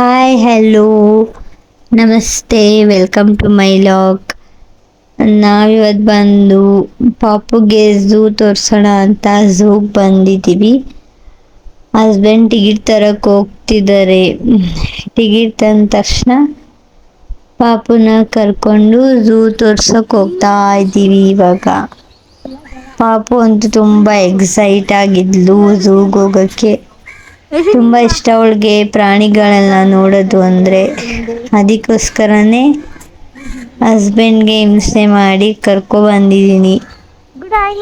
Hi hello ನಮಸ್ತೆ welcome to my vlog ನಾವಿವತ್ತು ಬಂದು ಪಾಪುಗೆ ಝೂ ತೋರಿಸೋಣ ಅಂತ ಝೂಗೆ ಬಂದಿದ್ದೀವಿ ಹಸ್ಬೆಂಡ್ ಟಿಕೆಟ್ ತರಕ್ಕೆ ಹೋಗ್ತಿದ್ದಾರೆ. ಟಿಕೆಟ್ ತಂದ ತಕ್ಷಣ ಪಾಪುನ ಕರ್ಕೊಂಡು ಝೂ ತೋರ್ಸೋಕೆ ಹೋಗ್ತಾ ಇದ್ದೀವಿ ಇವಾಗ. ಪಾಪು ಅಂತೂ ತುಂಬ ಎಕ್ಸೈಟ್ ಆಗಿದ್ಲು ಝೂಗೆ ಹೋಗಕ್ಕೆ. ತುಂಬಾ ಇಷ್ಟ ಅವಳಿಗೆ ಪ್ರಾಣಿಗಳೆಲ್ಲ ನೋಡೋದು ಅಂದ್ರೆ ಅದಕ್ಕೋಸ್ಕರನೇ ಹಸ್ಬೆಂಡ್ಗೆ ಹಿಂಸೆ ಮಾಡಿ ಕರ್ಕೊ ಬಂದಿದ್ದೀನಿ.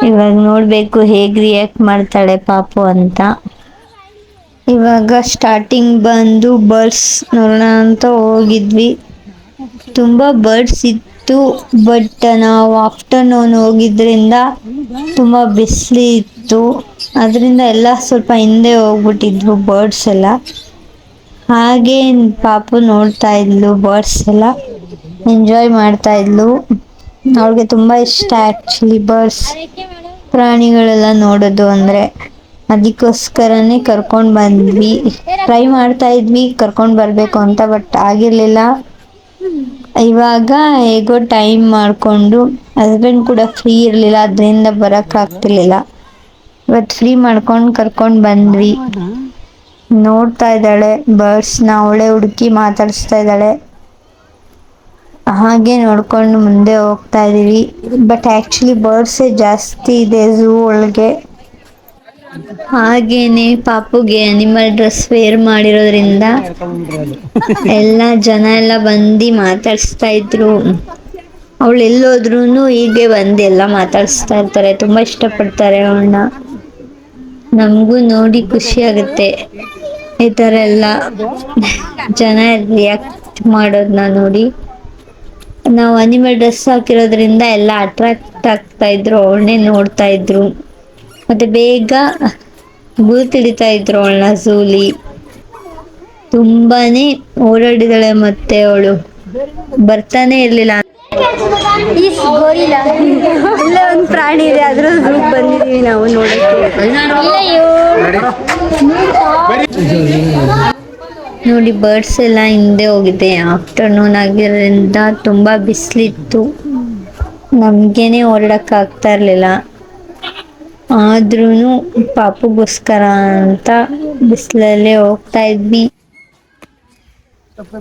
ಇವಾಗ ನೋಡಬೇಕು ಹೇಗೆ ರಿಯಾಕ್ಟ್ ಮಾಡ್ತಾಳೆ ಪಾಪು ಅಂತ. ಇವಾಗ ಸ್ಟಾರ್ಟಿಂಗ್ ಬಂದು ಬರ್ಡ್ಸ್ ನೋಡೋಣ ಅಂತ ಹೋಗಿದ್ವಿ. ತುಂಬ ಬರ್ಡ್ಸ್ ಇತ್ತು. ಬಟ್ ನಾವು ಆಫ್ಟರ್ನೂನ್ ಹೋಗಿದ್ರಿಂದ ತುಂಬ ಬಿಸಿಲು ಇತ್ತು. ಅದರಿಂದ ಎಲ್ಲ ಸ್ವಲ್ಪ ಹಿಂದೆ ಹೋಗ್ಬಿಟ್ಟಿದ್ವು ಬರ್ಡ್ಸ್ ಎಲ್ಲ. ಹಾಗೆ ಪಾಪು ನೋಡ್ತಾ ಇದ್ಲು ಬರ್ಡ್ಸ್ ಎಲ್ಲ. ಎಂಜಾಯ್ ಮಾಡ್ತಾ ಇದ್ಲು. ಅವಳಿಗೆ ತುಂಬ ಇಷ್ಟ ಆ್ಯಕ್ಚುಲಿ ಬರ್ಡ್ಸ್ ಪ್ರಾಣಿಗಳೆಲ್ಲ ನೋಡೋದು ಅಂದರೆ ಅದಕ್ಕೋಸ್ಕರನೇ ಕರ್ಕೊಂಡು ಬಂದ್ವಿ. ಟ್ರೈ ಮಾಡ್ತಾ ಇದ್ವಿ, ಕರ್ಕೊಂಡು ಬರಬೇಕು ಅಂತ ಬಟ್ ಆಗಿರ್ಲಿಲ್ಲ. ಇವಾಗ ಹೇಗೋ ಟೈಮ್ ಮಾಡಿಕೊಂಡು ಹಸ್ಬೆಂಡ್ ಕೂಡ ಫ್ರೀ ಇರಲಿಲ್ಲ ಅದರಿಂದ ಬರಕ್ ಆಗ್ತಿರ್ಲಿಲ್ಲ. ಇವತ್ತು ಫ್ರೀ ಮಾಡ್ಕೊಂಡು ಕರ್ಕೊಂಡು ಬಂದ್ವಿ. ನೋಡ್ತಾ ಇದ್ದಾಳೆ ಬರ್ಡ್ಸ್ನ ಅವಳೆ ಹುಡುಕಿ ಮಾತಾಡಿಸ್ತಾ ಇದ್ದಾಳೆ. ಹಾಗೆ ನೋಡ್ಕೊಂಡು ಮುಂದೆ ಹೋಗ್ತಾ ಇದೀವಿ ಬಟ್ ಆಕ್ಚುಲಿ ಬರ್ಡ್ಸ್ ಜಾಸ್ತಿ ಇದೆ ಝೂ ಒಳಗೆ. ಹಾಗೇನೆ ಪಾಪುಗೆ ಅನಿಮಲ್ ಡ್ರೆಸ್ ವೇರ್ ಮಾಡಿರೋದ್ರಿಂದ ಎಲ್ಲ ಜನ ಎಲ್ಲ ಬಂದು ಮಾತಾಡಿಸ್ತಾ ಇದ್ರು. ಅವಳು ಎಲ್ಲೋದ್ರೂ ಹೀಗೆ ಬಂದು ಎಲ್ಲ ಮಾತಾಡಿಸ್ತಾ ಇರ್ತಾರೆ, ತುಂಬಾ ಇಷ್ಟಪಡ್ತಾರೆ ಅವಳನ್ನ. ನಮಗೂ ನೋಡಿ ಖುಷಿ ಆಗುತ್ತೆ. ಈ ಥರ ಎಲ್ಲ ಜನ ರಿಯಾಕ್ಟ್ ಮಾಡೋದನ್ನ ನೋಡಿ. ನಾವು ಅನಿಮಲ್ ಡ್ರೆಸ್ ಹಾಕಿರೋದ್ರಿಂದ ಎಲ್ಲ ಅಟ್ರಾಕ್ಟ್ ಆಗ್ತಾ ಇದ್ರು, ಅವಳನ್ನೇ ನೋಡ್ತಾ ಇದ್ರು. ಮತ್ತೆ ಬೇಗ ಗುರುತಿಡಿತಾ ಇದ್ರು ಅವಳನ್ನ ಸೂಲಿ. ತುಂಬಾನೇ ಓಡಾಡಿದಾಳೆ ಮತ್ತೆ ಅವಳು. ಬರ್ತಾನೆ ಇರ್ಲಿಲ್ಲ. ಇಲ್ಲೇ ಒಂದು ಪ್ರಾಣಿ ಇದೆ ಅದ್ರ ಗ್ರೂಪ್ ಬಂದಿದೀವಿ ನಾವು ನೋಡಕ್ಕೆ ನೋಡಿ ಬರ್ಡ್ಸ್ ಎಲ್ಲ ಹಿಂದೆ ಹೋಗಿದೆ. ಆಫ್ಟರ್ನೂನ್ ಆಗಿರೋದ್ರಿಂದ ತುಂಬಾ ಬಿಸಿಲಿತ್ತು. ನಮ್ಗೆನೆ ಓಡಾಡಕ್ ಆಗ್ತಾ ಇರ್ಲಿಲ್ಲ. ಆದ್ರೂ ಪಾಪಗೋಸ್ಕರ ಅಂತ ಬಿಸಿಲಲ್ಲೇ ಹೋಗ್ತಾ ಇದ್ವಿ.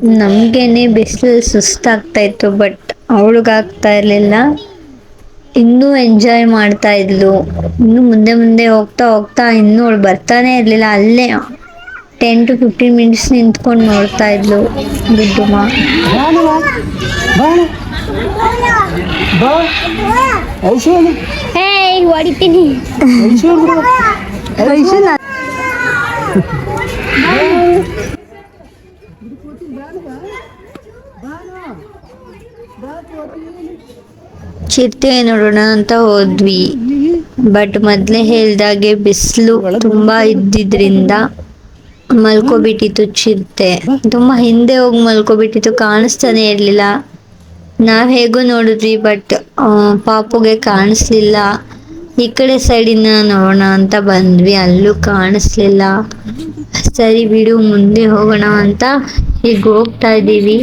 ನಮ್ಗೇನೆ ಬಿಸಿಲು ಸುಸ್ತಾಗ್ತಾ ಇತ್ತು ಬಟ್ ಅವಳಿಗಾಗ್ತಾ ಇರಲಿಲ್ಲ. ಇನ್ನೂ ಎಂಜಾಯ್ ಮಾಡ್ತಾ ಇದ್ಲು. ಇನ್ನು ಮುಂದೆ ಮುಂದೆ ಹೋಗ್ತಾ ಹೋಗ್ತಾ ಇನ್ನೂ ಅವಳು ಬರ್ತಾನೆ ಇರಲಿಲ್ಲ. ಅಲ್ಲೇ ಟೆನ್ ಟು ಫಿಫ್ಟೀನ್ ಮಿನಿಟ್ಸ್ ನಿಂತ್ಕೊಂಡು ನೋಡ್ತಾ ಇದ್ಲು ಗುಡ್ಡುಮ ಹೇಯ್ ಹೊಡಿತೀನಿ. ಚಿರತೆ ನೋಡೋಣ ಅಂತ ಹೋದ್ವಿ. ಬಟ್ ಮೊದಲೇ ಹೇಳ್ದಾಗೆ ಬಿಸಿಲು ತುಂಬಾ ಇದ್ದಿದ್ರಿಂದ ಮಲ್ಕೋಬಿಟ್ಟಿತ್ತು ಚಿರತೆ. ತುಂಬಾ ಹಿಂದೆ ಹೋಗಿ ಮಲ್ಕೋಬಿಟ್ಟಿತ್ತು, ಕಾಣಿಸ್ತಾನೆ ಇರ್ಲಿಲ್ಲ. ನಾವ್ ಹೇಗೂ ನೋಡಿದ್ವಿ ಬಟ್ ಪಾಪುಗೆ ಕಾಣಿಸ್ಲಿಲ್ಲ. ಈ ಕಡೆ ಸೈಡಿನ ನೋಡೋಣ ಅಂತ ಬಂದ್ವಿ. ಅಲ್ಲೂ ಕಾಣಿಸ್ಲಿಲ್ಲ. ಸರಿ ಬಿಡು, ಮುಂದೆ ಹೋಗೋಣ ಅಂತ ಈಗ ಹೋಗ್ತಾ ಇದ್ದೀವಿ.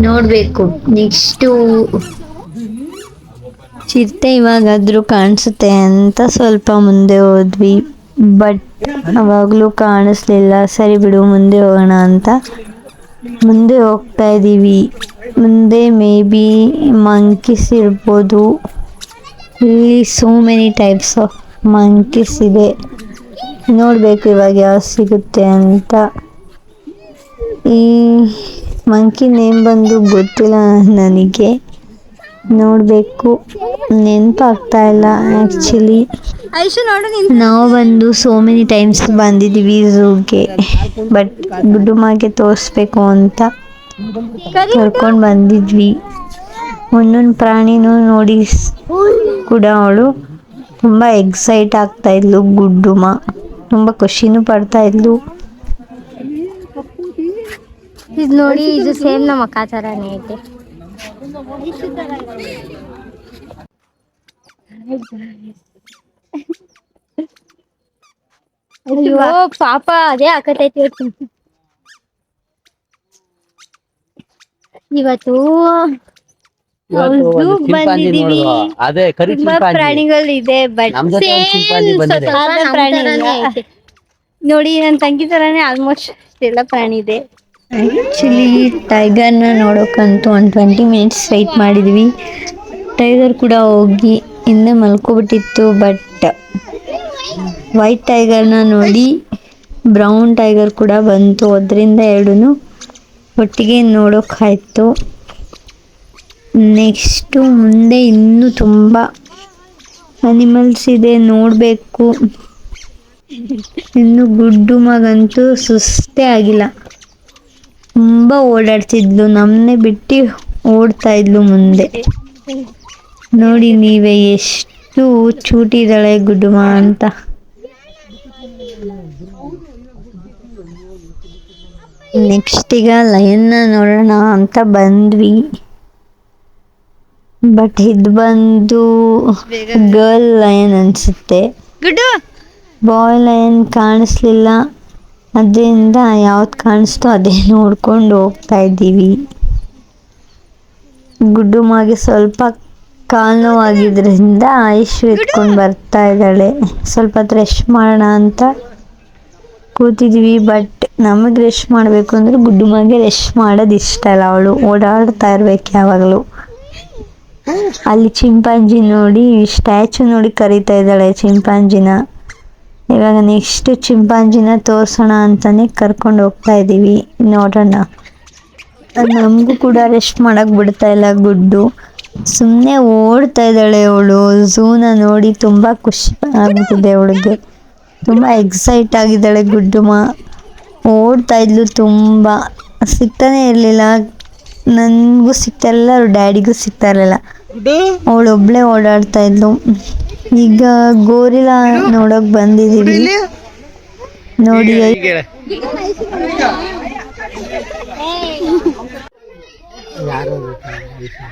ನೋಡ್ಬೇಕು. ನೆಕ್ಸ್ಟು ಚಿರತೆ ಇವಾಗಾದ್ರೂ ಕಾಣಿಸುತ್ತೆ ಅಂತ ಸ್ವಲ್ಪ ಮುಂದೆ ಹೋದ್ವಿ. ಬಟ್ ಅವಾಗಲೂ ಕಾಣಿಸ್ಲಿಲ್ಲ. ಸರಿ ಬಿಡು, ಮುಂದೆ ಹೋಗೋಣ ಅಂತ ಮುಂದೆ ಹೋಗ್ತಾ ಇದ್ದೀವಿ. ಮುಂದೆ ಮೇ ಬಿ ಮಂಕೀಸ್ ಇಲ್ಲಿ so many types of monkeys ಇದೆ. ನೋಡಬೇಕು ಇವಾಗ ಯಾವ ಸಿಗುತ್ತೆ ಅಂತ. ಈ ಮಂಕಿ ನೇಮ್ ಬಂದು ಗೊತ್ತಿಲ್ಲ ನನಗೆ. ನೋಡಬೇಕು. ನೆನಪಾಗ್ತಾ ಇಲ್ಲ ಆ್ಯಕ್ಚುಲಿ ನಾವು ಬಂದು ಸೋ ಮೆನಿ ಟೈಮ್ಸ್ ಬಂದಿದ್ದೀವಿ ಝೂಗೆ. ಬಟ್ ಗುಡ್ಡುಮಾಗೆ ತೋರಿಸ್ಬೇಕು ಅಂತ. ಕರ್ಕೊಂಡು ಬಂದಿದ್ವಿ. ಒಂದೊಂದು ಪ್ರಾಣಿನೂ ನೋಡಿ ಕೂಡ ಅವಳು ತುಂಬ ಎಕ್ಸೈಟ್ ಆಗ್ತಾ ಇದ್ಲು ಗುಡ್ಡುಮ ತುಂಬ ಖುಷಿನೂ ಪಡ್ತಾ ಇದ್ಲು. ಇದು ನೋಡಿ, ಇದು ಸೇಮ್ ನಮ್ಮ ಅಕ್ಕ ಥರನೇ ಐತೆ. ಅಯ್ಯೋ, ಪಾಪ, ಅದೇ ಹಾಕತೈತಿ ಇವತ್ತು ಇವತ್ತು zoo ಒಂದು ಚಿಂಪಾಂಜಿ ಬಂದಿದೀವಿ. ಅದೇ ಕರಿ ಪ್ರಾಣಿಗಳು ಇದೆ ಬಟ್ ನಮ್ ಜೊತೆ ಒಂದ್ ಬಂದಿದೆ. ನೋಡಿ ನನ್ ತಂಗಿ ತರಾನೇ ಆಲ್ಮೋಸ್ಟ್ ಎಲ್ಲ ಪ್ರಾಣಿ ಇದೆ. ಆ್ಯಕ್ಚುಲಿ ಟೈಗರ್ನ ನೋಡೋಕ್ಕಂತೂ ಒಂದು ಟ್ವೆಂಟಿ ಮಿನಿಟ್ಸ್ ವೈಟ್ ಮಾಡಿದ್ವಿ. ಟೈಗರ್ ಕೂಡ ಹೋಗಿ ಹಿಂದೆ ಮಲ್ಕೊಬಿಟ್ಟಿತ್ತು ಬಟ್ ವೈಟ್ ಟೈಗರ್ನ ನೋಡಿ ಬ್ರೌನ್ ಟೈಗರ್ ಕೂಡ ಬಂತು. ಅದರಿಂದ ಎರಡೂ ಒಟ್ಟಿಗೆ ನೋಡೋಕ್ಕಾಯ್ತು ನೆಕ್ಸ್ಟು ಮುಂದೆ ಇನ್ನೂ ತುಂಬ ಅನಿಮಲ್ಸ್ ಇದೆ, ನೋಡಬೇಕು. ಇನ್ನು ಗುಡ್ಡು ಮಗಂತೂ ಸುಸ್ತೇ ಆಗಿಲ್ಲ. ತುಂಬ ಓಡಾಡ್ತಿದ್ಲು ನಮ್ಮನ್ನೇ ಬಿಟ್ಟು ಓಡ್ತಾ ಇದ್ಲು ಮುಂದೆ. ನೋಡಿ ನೀವೇ, ಎಷ್ಟು ಚೂಟಿದಾಳೆ ಗುಡ್ಡುಮ ಅಂತ. ನೆಕ್ಸ್ಟ್ ಈಗ ಲಯನ್ನ ನೋಡೋಣ ಅಂತ ಬಂದ್ವಿ. ಬಟ್ ಇದು ಬಂದು ಗರ್ಲ್ ಲಯನ್ ಅನ್ಸುತ್ತೆ. ಗುಡ್ಡು! ಬಾಯ್ ಲಯನ್ ಕಾಣಿಸ್ಲಿಲ್ಲ. ಅದರಿಂದ ಯಾವ್ದು ಕಾಣಿಸ್ತೋ ಅದೇ ನೋಡ್ಕೊಂಡು ಹೋಗ್ತಾ ಇದ್ದೀವಿ. ಗುಡ್ಡು ಮಾಗೆ ಸ್ವಲ್ಪ ಕಾಲು ನೋವಾಗಿದ್ರಿಂದ ಐಶು ಎತ್ಕೊಂಡು ಬರ್ತಾ ಇದ್ದಾಳೆ. ಸ್ವಲ್ಪ ಹೊತ್ತು ರೆಸ್ಟ್ ಮಾಡೋಣ ಅಂತ ಕೂತಿದ್ವಿ ಬಟ್ ನಮಗೆ ರೆಸ್ಟ್ ಮಾಡಬೇಕು ಅಂದ್ರೆ ಗುಡ್ಡು ಮಾಗೆ ರೆಸ್ಟ್ ಮಾಡೋದು ಇಷ್ಟ ಇಲ್ಲ ಅವಳು. ಓಡಾಡ್ತಾ ಇರ್ಬೇಕು ಯಾವಾಗಲೂ. ಅಲ್ಲಿ ಚಿಂಪಾಂಜಿ ನೋಡಿ ಸ್ಟ್ಯಾಚು ನೋಡಿ ಕರೀತಾ ಇದ್ದಾಳೆ ಚಿಂಪಾಂಜಿನ. ಇವಾಗ ನೆಕ್ಸ್ಟ್ ಚಿಂಪಾಂಜಿನ ತೋರಿಸೋಣ ಅಂತಾನೆ ಕರ್ಕೊಂಡು ಹೋಗ್ತಾ ಇದ್ದೀವಿ ನೋಡೋಣ. ನಮಗೂ ಕೂಡ ರೆಸ್ಟ್ ಮಾಡಕ್ ಬಿಡ್ತಾ ಇಲ್ಲ ಗುಡ್ಡು. ಸುಮ್ಮನೆ ಓಡ್ತಾ ಇದ್ದಾಳೆ ಅವಳು. ಝೂನ ನೋಡಿ ತುಂಬ ಖುಷಿ ಆಗ್ತಿದೆ ಅವಳಿಗೆ. ತುಂಬ ಎಕ್ಸೈಟ್ ಆಗಿದ್ದಾಳೆ ಗುಡ್ಡುಮ ಓಡ್ತಾ ಇದ್ಲು ತುಂಬ. ಸಿಗ್ತಾನೆ ಇರಲಿಲ್ಲ. ನನಗೂ ಸಿಗ್ತಾ ಇರಲಿಲ್ಲ ಅವ್ರ ಡ್ಯಾಡಿಗೂ ಸಿಗ್ತಾ ಇರಲಿಲ್ಲ ಅವಳು ಒಬ್ಳೆ ಓಡಾಡ್ತಾ ಇದ್ಲು ಈಗ ಗೋರಿಲ್ಲ ನೋಡಕ್ ಬಂದಿದ್ದೀವಿ ನೋಡಿ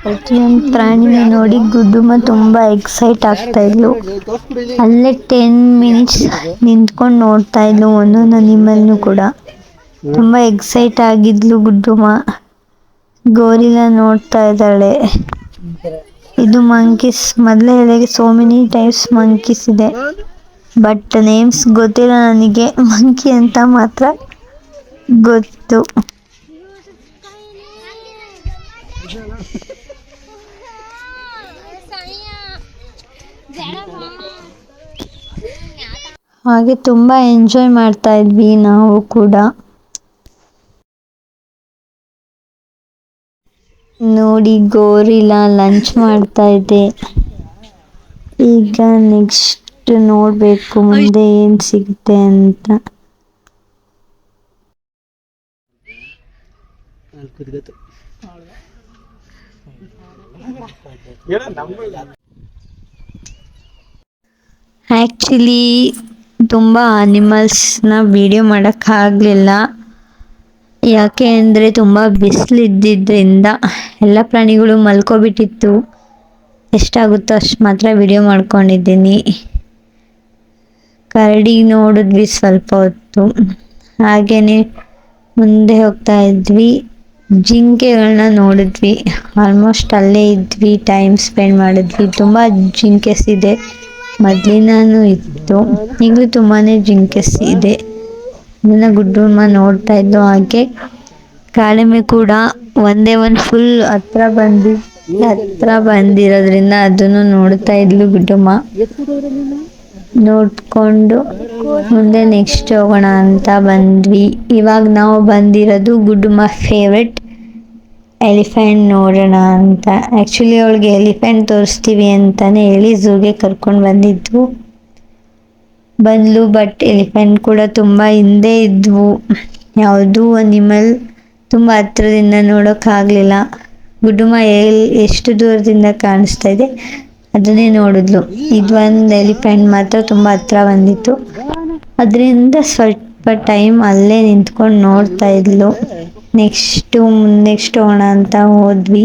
ಪ್ರತಿಯೊಂದು ಪ್ರಾಣಿನ ನೋಡಿ ಗುಡ್ಡುಮ ತುಂಬಾ ಎಕ್ಸೈಟ್ ಆಗ್ತಾ ಇದ್ಲು ಅಲ್ಲೇ ಟೆನ್ ಮಿನಿಟ್ಸ್ ನಿಂತ್ಕೊಂಡು ನೋಡ್ತಾ ಇದ್ಲು ಒಂದೊಂದು ಅನಿಮಲ್ನು ಕೂಡ. ತುಂಬಾ ಎಕ್ಸೈಟ್ ಆಗಿದ್ಲು ಗುಡ್ಡುಮ ಗೋರಿಲ್ಲ ನೋಡ್ತಾ ಇದ್ದಾಳೆ. ಇದು ಮಂಕೀಸ್ ಮೊದಲೇ ಹೇಳಿಗೆ ಸೋ ಮೆನಿ ಟೈಪ್ಸ್ ಮಂಕೀಸ್ ಇದೆ. ಬಟ್ ನೇಮ್ಸ್ ಗೊತ್ತಿಲ್ಲ ನನಗೆ. ಮಂಕಿ ಅಂತ ಮಾತ್ರ ಗೊತ್ತು. ಹಾಗೆ ತುಂಬಾ ಎಂಜಾಯ್ ಮಾಡ್ತಾ ಇದ್ವಿ ನಾವು ಕೂಡ. ನೋಡಿ ಗೋರಿಲ್ಲ ಲಂಚ್ ಮಾಡ್ತಾ ಇದೆ. ಈಗ ನೆಕ್ಸ್ಟ್ ನೋಡಬೇಕು ಮುಂದೆ ಏನ್ ಸಿಗುತ್ತೆ ಅಂತ. ಆಕ್ಚುಲಿ ತುಂಬಾ ಅನಿಮಲ್ಸ್ನ ವಿಡಿಯೋ ಮಾಡೋಕ್ಕಾಗಲಿಲ್ಲ. ಯಾಕೆ ಅಂದರೆ ತುಂಬ ಬಿಸಿಲಿದ್ದಿದ್ದರಿಂದ ಎಲ್ಲ ಪ್ರಾಣಿಗಳು ಮಲ್ಕೊಬಿಟ್ಟಿತ್ತು. ಎಷ್ಟಾಗುತ್ತೋ ಅಷ್ಟು ಮಾತ್ರ ವಿಡಿಯೋ ಮಾಡ್ಕೊಂಡಿದ್ದೀನಿ. ಕರಡಿ ನೋಡಿದ್ವಿ ಸ್ವಲ್ಪ ಹೊತ್ತು. ಹಾಗೆಯೇ ಮುಂದೆ ಹೋಗ್ತಾ ಇದ್ವಿ. ಜಿಂಕೆಗಳನ್ನ ನೋಡಿದ್ವಿ. ಆಲ್ಮೋಸ್ಟ್ ಅಲ್ಲೇ ಇದ್ವಿ ಟೈಮ್ ಸ್ಪೆಂಡ್ ಮಾಡಿದ್ವಿ. ತುಂಬ ಜಿಂಕೆಸ್ ಇದೆ. ಮೊದಲಿನೂ ಇತ್ತು. ಈಗಲೂ ತುಂಬಾ ಜಿಂಕೆಸ್ ಇದೆ. ಇದನ್ನ ಗುಡ್ಡಮ್ಮ ನೋಡ್ತಾ ಇದ್ದು ಹಾಗೆ ಕಾಳಿಮೆ ಕೂಡ ಒಂದೇ ಒಂದು ಫುಲ್ ಹತ್ರ ಬಂದಿ, ಹತ್ರ ಬಂದಿರೋದ್ರಿಂದ ಅದನ್ನು ನೋಡ್ತಾ ಇದ್ಲು ಗುಡ್ಡಮ್ಮ. ನೋಡ್ಕೊಂಡು ಮುಂದೆ ನೆಕ್ಸ್ಟ್ ಹೋಗೋಣ ಅಂತ ಬಂದ್ವಿ. ಇವಾಗ ನಾವು ಬಂದಿರೋದು ಗುಡ್ಡಮ್ಮ ಫೇವ್ರೆಟ್ ಎಲಿಫೆಂಟ್ ನೋಡೋಣ ಅಂತ. ಆ್ಯಕ್ಚುಲಿ ಅವಳಿಗೆ ಎಲಿಫೆಂಟ್ ತೋರಿಸ್ತೀವಿ ಅಂತಾನೆ ಹೇಳಿ ಝೂಗೆ ಕರ್ಕೊಂಡು ಬಂದಿದ್ವು ಬಂದ್ಲು ಬಟ್ ಎಲಿಫೆಂಟ್ ಕೂಡ ತುಂಬ ಹಿಂದೆ ಇದ್ವು. ಯಾವುದೂ ಅನಿಮಲ್ ತುಂಬ ಹತ್ರದಿಂದ ನೋಡೋಕ್ಕಾಗಲಿಲ್ಲ. ಗುಡುಮ ಎಲ್ ಎಷ್ಟು ದೂರದಿಂದ ಕಾಣಿಸ್ತಾ ಇದೆ, ಅದನ್ನೇ ನೋಡಿದ್ಲು. ಇದೊಂದು ಎಲಿಫೆಂಟ್ ಮಾತ್ರ ತುಂಬ ಹತ್ರ ಬಂದಿತ್ತು. ಅದರಿಂದ ಸ್ವಲ್ಪ ಟೈಮ್ ಅಲ್ಲೇ ನಿಂತ್ಕೊಂಡು ನೋಡ್ತಾ ಇದ್ಲು. ನೆಕ್ಸ್ಟು ನೆಕ್ಸ್ಟ್ ಹೋಗೋಣ ಅಂತ ಹೋದ್ವಿ.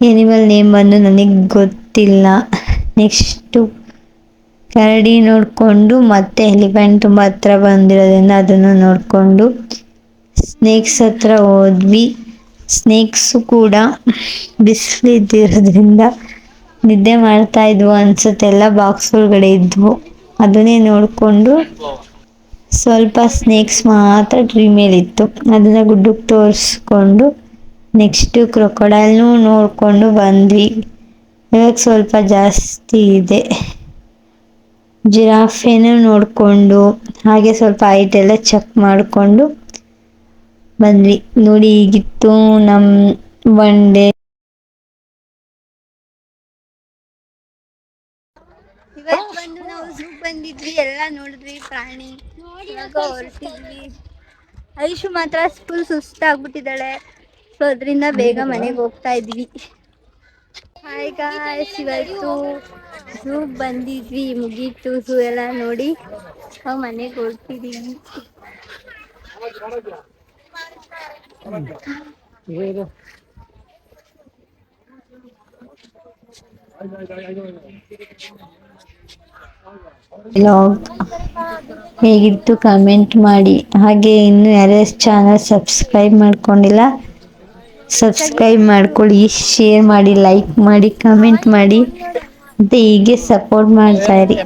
ಎನಿಮಲ್ ನೇಮ್ ಬಂದು ನನಗೆ ಗೊತ್ತಿಲ್ಲ. ನೆಕ್ಸ್ಟು ಕರಡಿ ನೋಡಿಕೊಂಡು ಮತ್ತೆ ಎಲಿಫೆಂಟ್ ತುಂಬ ಹತ್ರ ಬಂದಿರೋದ್ರಿಂದ ಅದನ್ನು ನೋಡಿಕೊಂಡು ಸ್ನೇಕ್ಸ್ ಹತ್ರ ಹೋದ್ವಿ. ಸ್ನೇಕ್ಸು ಕೂಡ ಬಿಸಿಲಿದ್ದಿರೋದ್ರಿಂದ ನಿದ್ದೆ ಮಾಡ್ತಾ ಇದ್ವು ಅನ್ಸುತ್ತೆ. ಎಲ್ಲ ಬಾಕ್ಸ್ ಒಳಗಡೆ ಇದ್ವು. ಅದನ್ನೇ ನೋಡಿಕೊಂಡು ಸ್ವಲ್ಪ ಸ್ನೇಕ್ಸ್ ಮಾತ್ರ ಟ್ರೀ ಮೇಲಿತ್ತು ಅದನ್ನು ಗುಡ್ಡಕ್ಕೆ ತೋರಿಸ್ಕೊಂಡು ನೆಕ್ಸ್ಟು ಕ್ರೊಕೊಡೈಲ್ನೂ ನೋಡಿಕೊಂಡು ಬಂದ್ವಿ. ಇವಾಗ ಸ್ವಲ್ಪ ಜಾಸ್ತಿ ಇದೆ. ಜಿರಾಫೆನೂ ನೋಡಿಕೊಂಡು, ಹಾಗೆ ಸ್ವಲ್ಪ ಹೈಟ್ ಎಲ್ಲ ಚೆಕ್ ಮಾಡಿಕೊಂಡು ಬಂದ್ವಿ. ನೋಡಿ, ಈಗಿತ್ತು ನಮ್ಮ ಒನ್ ಡೇ ಬಂದು ನಾವು ಬಂದಿದ್ವಿ, ಎಲ್ಲ ನೋಡಿದ್ವಿ, ಪ್ರಾಣಿ ಹೊರಟಿದ್ವಿ. ಐಶು ಮಾತ್ರ ಫುಲ್ ಸುಸ್ತಾಗ್ಬಿಟ್ಟಿದ್ದಾಳೆ. ಸೊ, ಅದರಿಂದ ಬೇಗ ಮನೆಗೆ ಹೋಗ್ತಾ ಇದ್ವಿ. ಹಾಯ್ ಗಾಯ್ಸ್ ಇವತ್ತು ಝೂ ಬಂದಿದ್ವಿ, ಮುಗೀತು ಝೂ ಎಲ್ಲ ನೋಡಿ. ನಾವು ಮನೆಗೆ ಹೊರಟಿದೀವಿ. ವ್ಲಾಗ್ ಹೇಗಿತ್ತು ಕಮೆಂಟ್ ಮಾಡಿ. ಹಾಗೆ ಇನ್ನು ಯಾರ್ಯಾರು ಚಾನಲ್ ಸಬ್ಸ್ಕ್ರೈಬ್ ಮಾಡ್ಕೊಂಡಿಲ್ಲ ಸಬ್ಸ್ಕ್ರೈಬ್ ಮಾಡ್ಕೊಳ್ಳಿ ಶೇರ್ ಮಾಡಿ ಲೈಕ್ ಮಾಡಿ ಕಮೆಂಟ್ ಮಾಡಿ. ಮತ್ತೆ ಹೀಗೆ ಸಪೋರ್ಟ್ ಮಾಡ್ತಾ ಇರಿ.